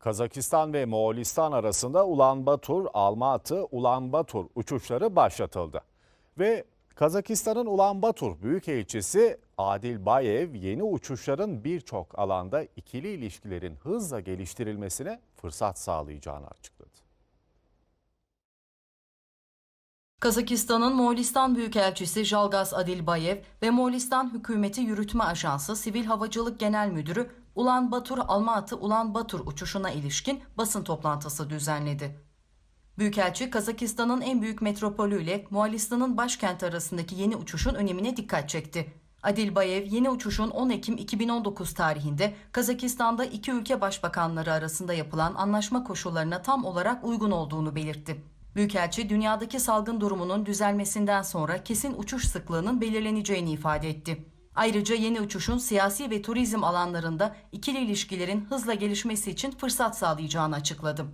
Kazakistan ve Moğolistan arasında Ulan Batur, Almatı, Ulan Batur uçuşları başlatıldı. Ve Kazakistan'ın Ulan Batur Büyükelçisi Adil Bayev yeni uçuşların birçok alanda ikili ilişkilerin hızla geliştirilmesine fırsat sağlayacağını açıkladı. Kazakistan'ın Moğolistan Büyükelçisi Jalgaz Adilbayev ve Moğolistan Hükümeti Yürütme Ajansı Sivil Havacılık Genel Müdürü Ulan Batur Almatı Ulan Batur uçuşuna ilişkin basın toplantısı düzenledi. Büyükelçi Kazakistan'ın en büyük metropolü ile Moğolistan'ın başkenti arasındaki yeni uçuşun önemine dikkat çekti. Adilbayev yeni uçuşun 10 Ekim 2019 tarihinde Kazakistan'da iki ülke başbakanları arasında yapılan anlaşma koşullarına tam olarak uygun olduğunu belirtti. Büyükelçi dünyadaki salgın durumunun düzelmesinden sonra kesin uçuş sıklığının belirleneceğini ifade etti. Ayrıca yeni uçuşun siyasi ve turizm alanlarında ikili ilişkilerin hızla gelişmesi için fırsat sağlayacağını açıkladı.